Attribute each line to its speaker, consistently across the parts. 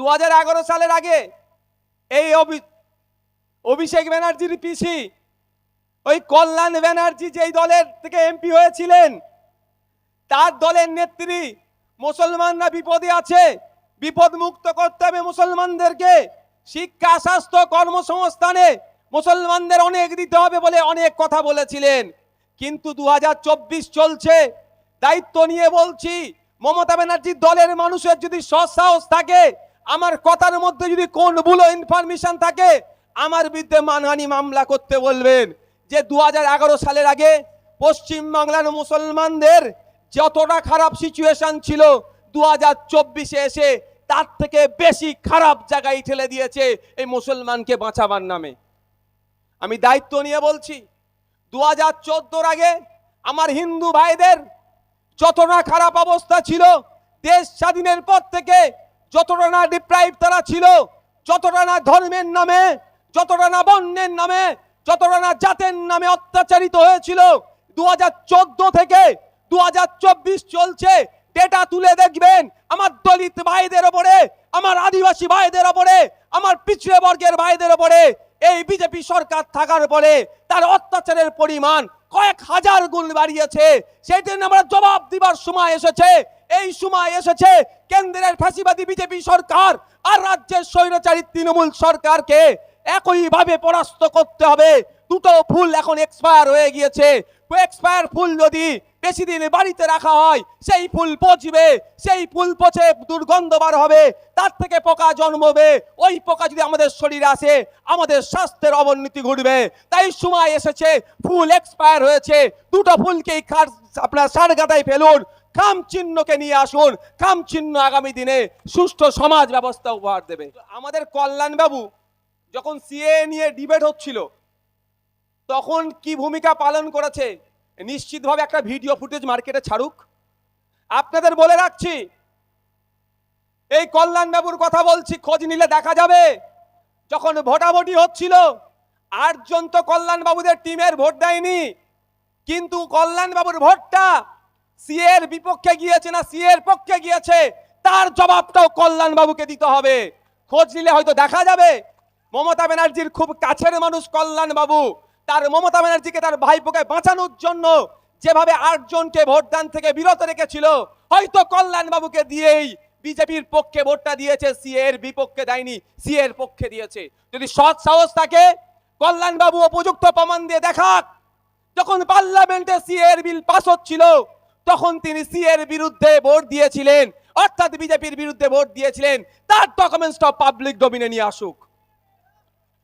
Speaker 1: দু হাজার এগারো সালের আগে এই অভি- অভিষেক ব্যানার্জির পিসি, ওই কল্যাণ ব্যানার্জি যেই দলের থেকে এমপি হয়েছিলেন, তার দলের নেত্রী মুসলমানরা বিপদে আছে বিপদ মুক্ত করতে হবে মুসলমানদেরকে, শিক্ষা, স্বাস্থ্য, কর্মসংস্থানে মুসলমানদের অনেক দিতে হবে বলে অনেক কথা বলেছিলেন। কিন্তু দু হাজার চব্বিশ চলছে, দায়িত্ব নিয়ে বলছি, মমতা ব্যানার্জির দলের মানুষের যদি সৎসাহস থাকে আমার কথার মধ্যে যদি কোন ভুলো ইনফরমেশন থাকে, আমার বিরুদ্ধে মানহানি মামলা করতে বলবেন। যে দুহাজার এগারো সালের আগে পশ্চিম বাংলার মুসলমানদের যতটা খারাপ সিচুয়েশন ছিল দু হাজার চব্বিশে এসে তার থেকে বেশি খারাপ জায়গায় ঠেলে দিয়েছে এই মুসলমানকে বাঁচাবার নামে। আমি দায়িত্ব নিয়ে বলছি দু হাজার চোদ্দোর আগে আমার হিন্দু ভাইদের যতটা খারাপ অবস্থা ছিল, দেশ স্বাধীনের পর থেকে যতটা না ডিপ্রাইভ তারা ছিল, যতটা না ধর্মের নামে, যতটা না বর্ণের নামে, যতটা না জাতের নামে অত্যাচারিত হয়েছিল, দুহাজার চোদ্দ থেকে দুহাজার চব্বিশ চলছে। ডেটা তুলে দেখবেন, আমার দলিত ভাইদের ওপরে, আমার আদিবাসী ভাইদের ওপরে, আমার পিছড়ে বর্গের ভাইদের ওপরে, এই বিজেপি সরকার থাকার পরে তার অত্যাচারের পরিমাণ কয়েক হাজার গুণ বাড়িয়েছে। সেই জন্য আমরা জবাব দিবার সময় এসেছে। এই সময় এসেছে কেন্দ্রের ফাঁসিবাদী বিজেপি সরকার আর রাজ্যের স্বৈরাচারী তৃণমূল সরকারকে একইভাবে পরাস্ত করতে হবে। দুটো ফুল এখন এক্সপায়ার হয়ে গিয়েছে। এক্সপায়ার ফুল যদি বেশি দিন বাড়িতে রাখা হয়, সেই ফুল পচবে, সেই ফুল পচে দুর্গন্ধ বার হবে, তার থেকে পোকা জন্মবে। ওই পোকা যদি আমাদের শরীরে আসে, আমাদের স্বাস্থ্যের অবনতি ঘটবে। তাই সময় এসেছে, ফুল এক্সপায়ার হয়েছে। দুটো ফুলকেই আপনার সার গাদায় ফেলুন। খাম চিহ্নকে নিয়ে আসুন। কাম চিহ্ন আগামী দিনে সুষ্ঠু সমাজ ব্যবস্থা উপহার দেবে। আমাদের কল্যাণ বাবু যখন সিএ নিয়ে ডিবেট হচ্ছিল, তখন কি ভূমিকা পালন করেছে? নিশ্চিতভাবে একটা ভিডিও ফুটেজ মার্কেটে ছাড়ুক। আপনাদের বলে রাখছি, এই কল্যাণ বাবুর কথা বলছি, খোঁজ নিলে দেখা যাবে। যখন ভোটাভুটি হচ্ছিল, আটজন তো কল্যাণ বাবুদের টিমের ভোট দেয়নি। কিন্তু কল্যাণ বাবুর ভোটটা সিএর বিপক্ষে গিয়েছে না সিএর পক্ষে গিয়েছে, তার জবাবটাও কল্যাণ বাবুকে দিতে হবে। খোঁজ নিলে হয়তো দেখা যাবে, মমতা ব্যানার্জির খুব কাছের মানুষ কল্যাণ বাবু তার মমতা ব্যানার্জিকে তার ভাইপোকে বাঁচানোর জন্য যেভাবে আটজনকে ভোটদান থেকে বিরত রেখেছিল, হয়তো কল্যাণ বাবুকে দিয়েই বিজেপির পক্ষে ভোটটা দিয়েছে সি এর বিপক্ষে দেয়নি সি এর পক্ষে দিয়েছে। যদি সৎ সাহস থাকে কল্যাণ বাবু উপযুক্ত প্রমাণ দিয়ে দেখাক। যখন পার্লামেন্টে সি এর বিল পাস হচ্ছিল তখন তিনি সি এর বিরুদ্ধে ভোট দিয়েছিলেন। অর্থাৎ বিজেপির বিরুদ্ধে ভোট দিয়েছিলেন। তার ডকুমেন্টসটা পাবলিক ডোমিনে নিয়ে আসুক।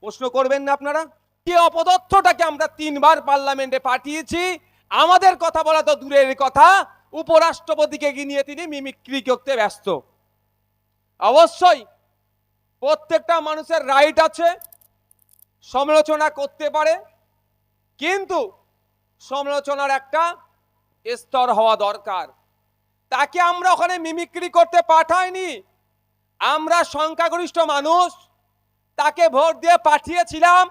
Speaker 1: প্রশ্ন করবেন না আপনারা? কে অপদত্থটাকে আমরা তিনবার পার্লামেন্টে পাঠিয়েছি? আমাদের কথা বলা তো দূরের কথা। উপরাষ্ট্রপতিকে নিয়ে তিনি মিমিক্রি করতে ব্যস্ত। অবশ্যই প্রত্যেকটা মানুষের রাইট আছে। সমালোচনা করতে পারে। কিন্তু সমালোচনার একটা স্তর হওয়া দরকার। তাকে আমরা ওখানে মিমিক্রি করতে পাঠাইনি। আমরা সংখ্যাগরিষ্ঠ মানুষ। তাকে ভোট দিয়ে পাঠিয়েছিলাম।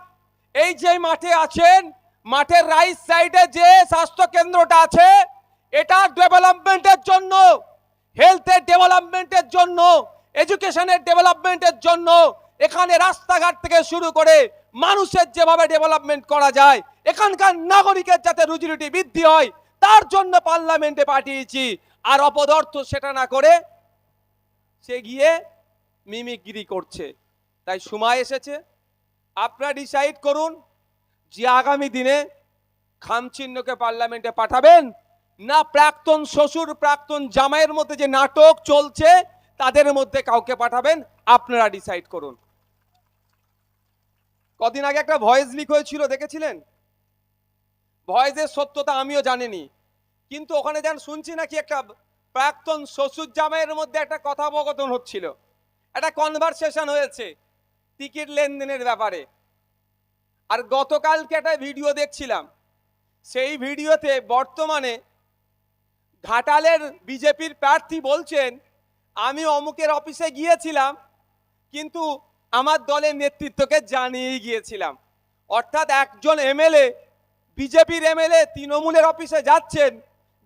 Speaker 1: এই যে মাঠে আছেন, মাঠের রাইট সাইডে যে স্বাস্থ্য কেন্দ্রটা আছে, এটা ডেভেলপমেন্টের জন্য হেলথের ডেভেলপমেন্টের জন্য এডুকেশনের ডেভেলপমেন্টের জন্য, এখানে রাস্তাঘাট থেকে শুরু করে মানুষের যেভাবে ডেভেলপমেন্ট করা যায়, এখানকার নাগরিকের যাতে রুজি রুটি বৃদ্ধি হয় তার জন্য পার্লামেন্টে পাঠিয়েছি। আর অপদার্থ সেটা না করে সে গিয়ে মিমিক্রি করছে। তাই সময় এসেছে। আপনারা ডিসাইড করুন যে আগামী দিনে খামচিহ্নকে পার্লামেন্টে পাঠাবেন না প্রাক্তন শ্বশুর, প্রাক্তন জামাইয়ের মধ্যে যে নাটক চলছে, তাদের মধ্যে কাউকে পাঠাবেন। আপনারা ডিসাইড করুন। কদিন আগে একটা ভয়েস লিক হয়েছিল, দেখেছিলেন? ভয়েসের সত্যতা আমিও জানিনি। কিন্তু ওখানে যান, শুনছি নাকি একটা প্রাক্তন শ্বশুর জামাইয়ের মধ্যে একটা কথোপকথন হচ্ছিল। একটা কনভারসেশন হয়েছে টিকিট লেনদেনের ব্যাপারে। আর গতকালকে একটা ভিডিও দেখছিলাম। সেই ভিডিওতে বর্তমানে ঘাটালের বিজেপির প্রার্থী বলছেন, আমি অমুকের অফিসে গিয়েছিলাম, কিন্তু আমার দলের নেতৃত্বকে জানিয়েই গিয়েছিলাম। অর্থাৎ একজন এমএলএ, বিজেপির এমএলএ তৃণমূলের অফিসে যাচ্ছেন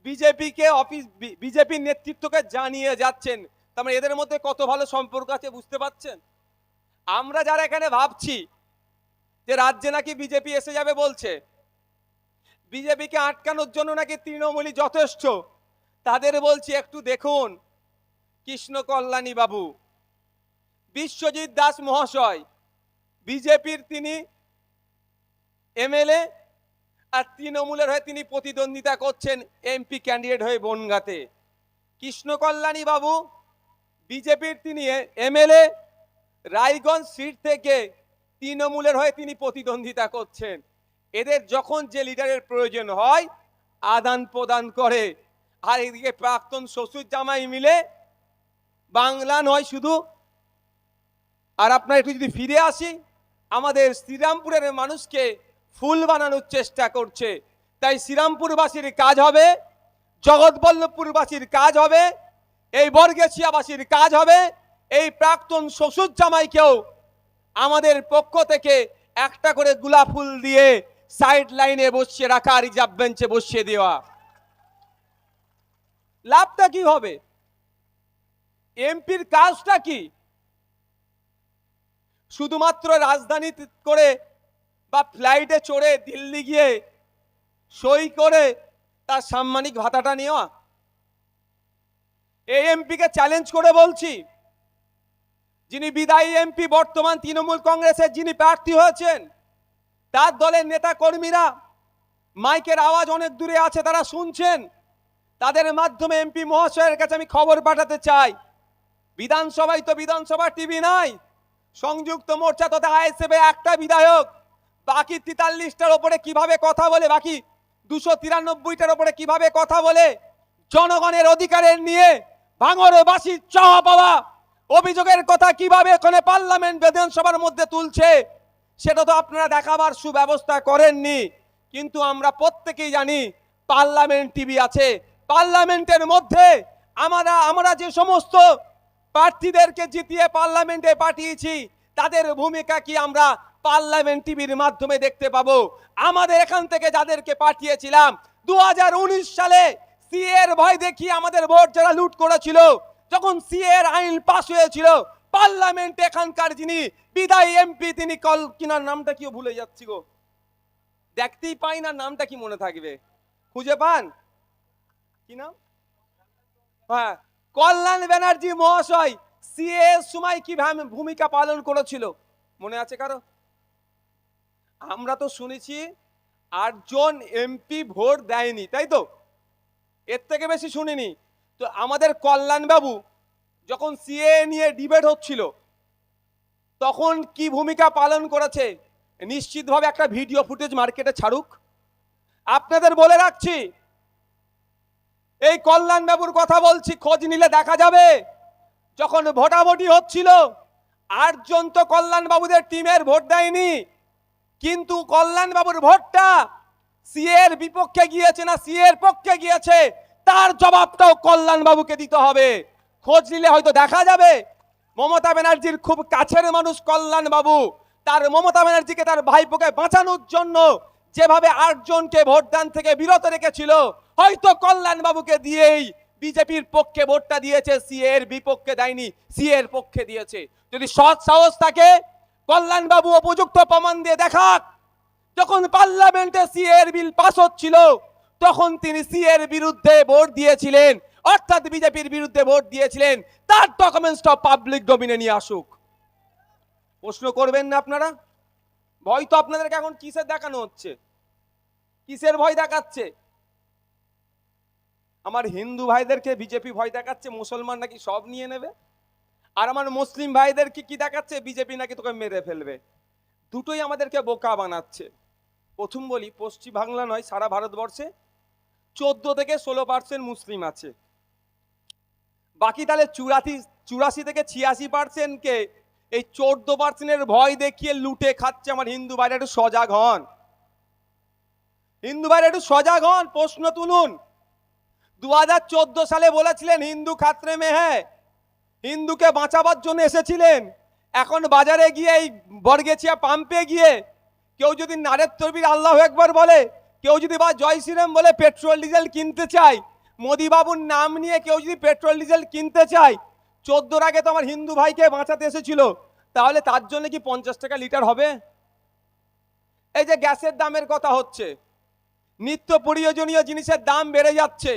Speaker 1: বিজেপিকে অফিস বিজেপির নেতৃত্বকে জানিয়ে যাচ্ছেন। তার মানে এদের মধ্যে কত ভালো সম্পর্ক আছে বুঝতে পারছেন? আমরা যারা এখানে ভাবছি যে রাজ্যে নাকি বিজেপি এসে যাবে বলছে, বিজেপিকে আটকানোর জন্য নাকি তৃণমূলই যথেষ্ট, তাদের বলছি একটু দেখুন, কৃষ্ণ কল্যাণী বাবু, বিশ্বজিৎ দাস মহাশয়, বিজেপির তিনি এমএলএ আর তৃণমূলের হয়ে তিনি প্রতিদ্বন্দ্বিতা করছেন এমপি ক্যান্ডিডেট হয়ে বনগাতে। কৃষ্ণ কল্যাণী বাবু, বিজেপির তিনি এমএলএ রায়গঞ্জ সিট থেকে তৃণমূলের হয়ে তিনি প্রতিদ্বন্দ্বিতা করছেন। এদের যখন যে লিডারের প্রয়োজন হয়, আদান প্রদান করে। আর এদিকে প্রাক্তন শ্বশুর জামাই মিলে বাংলা নয় শুধু। আর আপনার একটু যদি ফিরে আসি, আমাদের শ্রীরামপুরের মানুষকে ফুল বানানোর চেষ্টা করছে। তাই শ্রীরামপুরবাসীর কাজ হবে, জগৎবল্লভপুরবাসীর কাজ হবে, এই বর্গেছিয়াবাসীর কাজ হবে, এই প্রাক্তন শ্বশুর জামাইকেও আমাদের পক্ষ থেকে একটা করে গোলাপ ফুল দিয়ে সাইড লাইনে বসিয়ে রাখা রিজার্ভ বেঞ্চে বসিয়ে দেওয়া। লাভটা কি হবে? এমপির কাজটা কি? শুধুমাত্র রাজধানী করে বা ফ্লাইটে চড়ে দিল্লি গিয়ে সই করে তার সাম্মানিক ভাতাটা নেওয়া। এই এমপিকে চ্যালেঞ্জ করে বলছি, যিনি বিদায়ী এমপি বর্তমান তৃণমূল কংগ্রেসের যিনি প্রার্থী হয়েছেন, তার দলের নেতা কর্মীরা মাইকের আওয়াজ অনেক দূরে আছে, তারা শুনছেন। তাদের মাধ্যমে এমপি মহাশয়ের কাছে আমি খবর পাঠাতে চাই। বিধানসভায় তো বিধানসভা টিভি নাই, সংযুক্ত মোর্চা তথা আইএসএফ একটা বিধায়ক বাকি তেতাল্লিশটার ওপরে কীভাবে কথা বলে, বাকি দুশো তিরানব্বইটার ওপরে কীভাবে কথা বলে, জনগণের অধিকারের নিয়ে ভাঙরবাসীর চাওয়া পাওয়া অভিযোগের কথা কীভাবে এখানে পার্লামেন্ট বিধানসভার মধ্যে তুলছে, সেটা তো আপনারা দেখাবার সুব্যবস্থা করেননি। কিন্তু আমরা প্রত্যেকেই জানি পার্লামেন্ট টিভি আছে। পার্লামেন্টের মধ্যে আমরা আমরা যে সমস্ত প্রার্থীদেরকে জিতিয়ে পার্লামেন্টে পাঠিয়েছি, তাদের ভূমিকা কি আমরা পার্লামেন্ট টিভির মাধ্যমে দেখতে পাবো। আমাদের এখান থেকে যাদেরকে পাঠিয়েছিলাম দু হাজার উনিশ সালে সিএ এর ভয় দেখিয়ে আমাদের ভোট যারা লুট করেছিল, যখন সিএ এর আইন পাস হয়েছিল, পার্লামেন্টে এখানকার যিনি বিদায়ী এমপি, তিনি কল কিনার নামটা কি ভুলে যাচ্ছি গো। দেখতেই পাই না, নামটা কি মনে থাকবে। খুঁজে পান? কি নাম? হ্যাঁ কল্যাণ ব্যানার্জি মহাশয়, সিএ সময় কি ভূমিকা পালন করেছিল? মনে আছে কারও? আমরা তো শুনেছি আটজন এমপি ভোট দেয়নি, তাই তো? এর থেকে বেশি শুনিনি। তো আমাদের কল্যাণ বাবু যখন সিএ নিয়ে ডিবেট হচ্ছিল, তখন কি ভূমিকা পালন করেছে? নিশ্চিতভাবে একটা ভিডিও ফুটেজ মার্কেটে ছাড়ুক। আপনাদের বলে রাখছি, এই কল্যাণ বাবুর কথা বলছি, খোঁজ নিলে দেখা যাবে। যখন ভোটাভুটি হচ্ছিল, আটজন তো কল্যাণ বাবুদের টিমের ভোট দেয়নি। কিন্তু কল্যাণ বাবুর ভোটটা সিএ এর বিপক্ষে গিয়েছে না সিএ এর পক্ষে গিয়েছে, তার জবাবটাও কল্যাণ বাবুকে দিতে হবে। খোঁজ নিলে হয়তো দেখা যাবে, মমতা ব্যানার্জির খুব কাছের মানুষ কল্যাণ বাবু তার মমতা ব্যানার্জিকে তার ভাইপোকে বাঁচানোর জন্য যেভাবে আটজনকে ভোটদান থেকে বিরত রেখেছিল, হয়তো কল্যাণ বাবুকে দিয়েই বিজেপির পক্ষে ভোটটা দিয়েছে সিএ এর বিপক্ষে দেয়নি সিএ এর পক্ষে দিয়েছে। যদি সৎ সাহস থাকে কল্যাণ বাবু উপযুক্ত প্রমাণ দিয়ে দেখাক। যখন পার্লামেন্টে সিএ এর বিল পাস হচ্ছিল, তখন তিনি সিএ এর বিরুদ্ধে ভোট দিয়েছিলেন। অর্থাৎ বিজেপির বিরুদ্ধে ভোট দিয়েছিলেন। তার ডকুমেন্টসটা পাবলিক ডোমিনে নিয়ে আসুক। প্রশ্ন করবেন না আপনারা? ভয় তো আপনাদেরকে এখন কিসের দেখানো হচ্ছে? কিসের ভয় দেখাচ্ছে? আমার হিন্দু ভাইদেরকে বিজেপি ভয় দেখাচ্ছে, মুসলমান নাকি সব নিয়ে নেবে? আর আমার মুসলিম ভাইদেরকে কি দেখাচ্ছে? বিজেপি নাকি তোকে মেরে ফেলবে? দুটোই আমাদেরকে বোকা বানাচ্ছে। প্রথম বলি পশ্চিম বাংলা নয়, সারা ভারতবর্ষে চোদ্দ থেকে ষোলো পার্সেন্ট মুসলিম আছে। বাকি তাহলে চুরাশি চুরাশি থেকে ছিয়াশি পার্সেন্টকে এই চোদ্দ পার্সেন্টের ভয় দেখিয়ে লুটে খাচ্ছে আমার হিন্দু ভাইরা। একটু সজাগ হন। হিন্দু ভাইরা, একটু সজাগ হন, প্রশ্ন তুলুন। দু হাজার চোদ্দ সালে বলেছিলেন, হিন্দু খাত্রে মে হ্যাঁ হিন্দুকে বাঁচাবার জন্য এসেছিলেন। এখন বাজারে গিয়ে এই বর্গেছিয়া পাম্পে গিয়ে কেউ যদি নারের তরবির আল্লাহ একবার বলে, কেউ যদি বা জয় শ্রীরাম বলে পেট্রোল ডিজেল কিনতে চায়, মোদিবাবুর নাম নিয়ে কেউ যদি পেট্রোল ডিজেল কিনতে চায়, চোদ্দোর আগে তো আমার হিন্দু ভাইকে বাঁচাতে এসেছিল, তাহলে তার জন্য কি পঞ্চাশ টাকা লিটার হবে? এই যে গ্যাসের দামের কথা হচ্ছে, নিত্য প্রয়োজনীয় জিনিসের দাম বেড়ে যাচ্ছে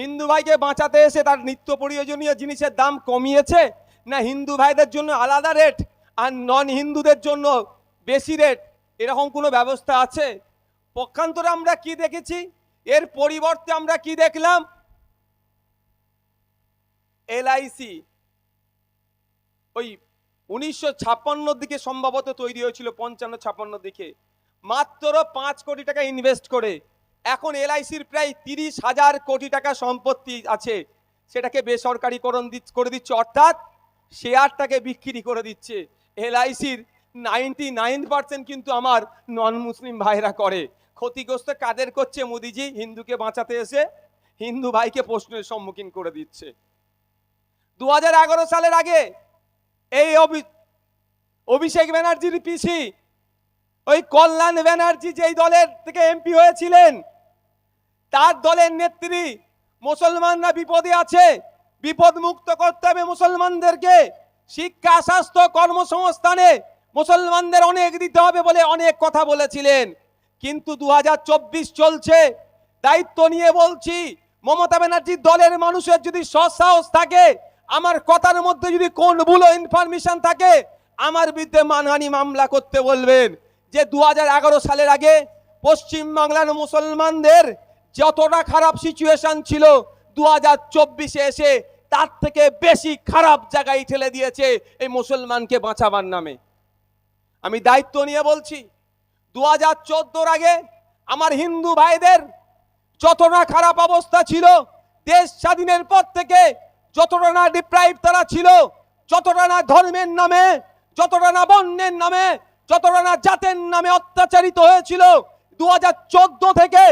Speaker 1: হিন্দু ভাইকে বাঁচাতে এসে তার নিত্য প্রয়োজনীয় জিনিসের দাম কমিয়েছে? না, হিন্দু ভাইদের জন্য আলাদা রেট আর নন হিন্দুদের জন্য বেশি রেট এরকম কোনো ব্যবস্থা আছে? পক্ষান্তরে আমরা কি দেখেছি? এর পরিবর্তে আমরা কি দেখলাম? এলআইসি ওই উনিশশো ছাপ্পান্নর দিকে সম্ভবত তৈরি হয়েছিল, পঞ্চান্ন ছাপ্পান্নর দিকে। মাত্র পাঁচ কোটি টাকা ইনভেস্ট করে এখন এলআইসির প্রায় তিরিশ হাজার কোটি টাকা সম্পত্তি আছে। সেটাকে বেসরকারিকরণ করে দিচ্ছে, অর্থাৎ শেয়ারটাকে বিক্রি করে দিচ্ছে। এলআইসির নাইনটি নাইন পার্সেন্ট কিন্তু আমার নন মুসলিম ভাইরা করে। ক্ষতিগ্রস্ত কাদের করছে মোদিজি? হিন্দুকে বাঁচাতে এসে হিন্দু ভাইকে প্রশ্নের সম্মুখীন করে দিচ্ছে। দু হাজার এগারো সালের আগে এই অভি- অভিষেক ব্যানার্জির পিসি, ওই কল্যাণ ব্যানার্জি যেই দলের থেকে এমপি হয়েছিলেন তার দলের নেত্রী মুসলমানরা বিপদে আছে। বিপদ মুক্ত করতে হবে মুসলমানদেরকে। শিক্ষা, স্বাস্থ্য, কর্মসংস্থানে মুসলমানদের অনেক দিতে হবে বলে অনেক কথা বলেছিলেন। কিন্তু দু হাজার চব্বিশ চলছে। দায়িত্ব নিয়ে বলছি, মমতা ব্যানার্জির দলের মানুষের যদি সৎসাহস থাকে, আমার কথার মধ্যে যদি কোন ভুলো ইনফরমেশন থাকে, আমার বিরুদ্ধে মানহানি মামলা করতে বলবেন। যে দু হাজার এগারো সালের আগে পশ্চিম বাংলার মুসলমানদের যতটা খারাপ সিচুয়েশন ছিল দু হাজার চব্বিশে এসে তার থেকে বেশি খারাপ জায়গায় ঠেলে দিয়েছে এই মুসলমানকে বাঁচাবার নামে। আমি দায়িত্ব নিয়ে বলছি দু হাজার চোদ্দোর আগে আমার হিন্দু ভাইদের যতটা খারাপ অবস্থা ছিল, দেশ স্বাধীনের পর থেকে যতটা না ডিপ্রাইভ তারা ছিল, যতটা না ধর্মের নামে, যতটা না বর্ণের নামে, যতটা না জাতের নামে অত্যাচারিত হয়েছিল দু হাজার চোদ্দ থেকে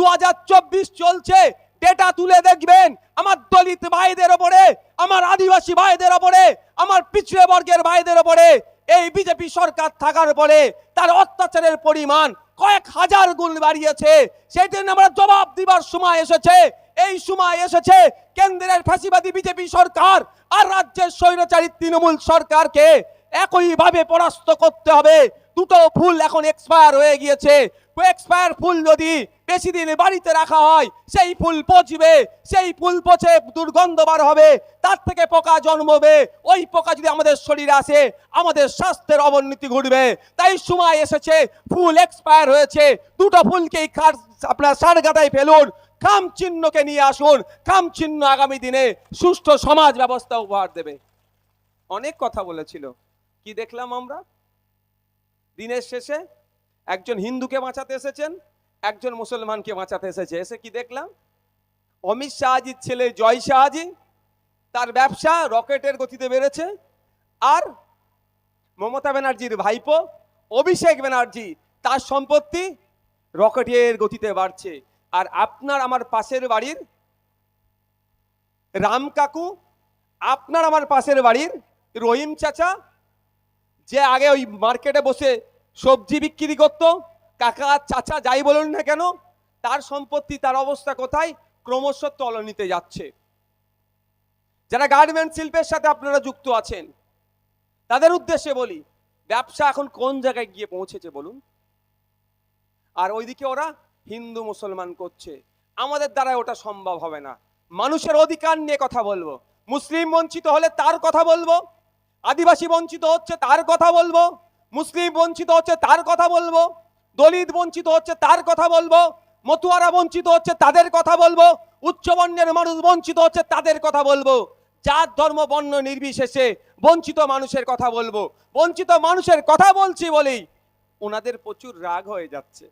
Speaker 1: দুহাজার চব্বিশ চলছে। ডেটা তুলে দেখবেন। আমার দলিত ভাইদের ওপরে, আমার আদিবাসী ভাইদের ওপরে, আমার পিছড়ে বর্গের ভাইদের ওপরে, এই বিজেপি সরকার থাকার পরে তার অত্যাচারের পরিমাণ কয়েক হাজার গুণ বাড়িয়েছে। সেই জন্য আমরা জবাব দিবার সময় এসেছে। এই সময় এসেছে কেন্দ্রের ফ্যাসিবাদী বিজেপি সরকার আর রাজ্যের স্বৈরাচারী তৃণমূল সরকারকে একইভাবে পরাস্ত করতে হবে। দুটো ফুল এখন এক্সপায়ার হয়ে গিয়েছে। এক্সপায়ার ফুল যদি বেশি দিন বাড়িতে রাখা হয়, সেই ফুল পচবে, সেই ফুল পচে দুর্গন্ধ বার হবে, তার থেকে পোকা জন্মবে। ওই পোকা যদি আমাদের শরীরে আসে, আমাদের স্বাস্থ্যের অবনতি ঘটবে। তাই সময় এসেছে, ফুল এক্সপায়ার হয়েছে। দুটো ফুলকেই খার আপনার সার গাদায় ফেলুন, খাম চিহ্নকে নিয়ে আসুন, খাম চিহ্ন আগামী দিনে সুষ্ঠু সমাজ ব্যবস্থা উপহার দেবে। অনেক কথা বলেছিল। কি দেখলাম আমরা? দিনের শেষে একজন হিন্দুকে বাঁচাতে এসেছেন, একজন মুসলমানকে বাঁচাতে এসেছে। এসে কি দেখলাম? অমিত শাহজির ছেলে জয় শাহজি, তার ব্যবসা রকেটের গতিতে বেড়েছে। আর মমতা ব্যানার্জির ভাইপো অভিষেক ব্যানার্জি, তার সম্পত্তি রকেটের গতিতে বাড়ছে। আর আপনার আমার পাশের বাড়ির রাম কাকু, আপনার আমার পাশের বাড়ির রহিম চাচা, যে আগে ওই মার্কেটে বসে সবজি বিক্রি করতো, কাকা, চাচা যাই বলুন না কেন, তার সম্পত্তি, তার অবস্থা কোথায়? ক্রমশ তলনিতে যাচ্ছে। যারা গার্মেন্ট শিল্পের সাথে আপনারা যুক্ত আছেন, তাদের উদ্দেশ্যে বলি, ব্যবসা এখন কোন জায়গায় গিয়ে পৌঁছেছে বলুন? আর ওইদিকে ওরা হিন্দু মুসলমান করছে। আমাদের দ্বারা ওটা সম্ভব হবে না। মানুষের অধিকার নিয়ে কথা বলব। মুসলিম বঞ্চিত হলে তার কথা বলব। আদিবাসী বঞ্চিত হচ্ছে তার কথা বলব। মুসলিম বঞ্চিত হচ্ছে তার কথা বলব, দলিত বঞ্চিত হচ্ছে তার কথা বলব, মতুয়ারা বঞ্চিত হচ্ছে তাদের কথা বলব, উচ্চবর্ণের মানুষ বঞ্চিত হচ্ছে তাদের কথা বলব, জাত, ধর্ম, বর্ণ নির্বিশেষে বঞ্চিত মানুষের কথা বলব, বঞ্চিত মানুষের কথা বলছি বলেই ওনাদের প্রচুর রাগ হয়ে যাচ্ছে।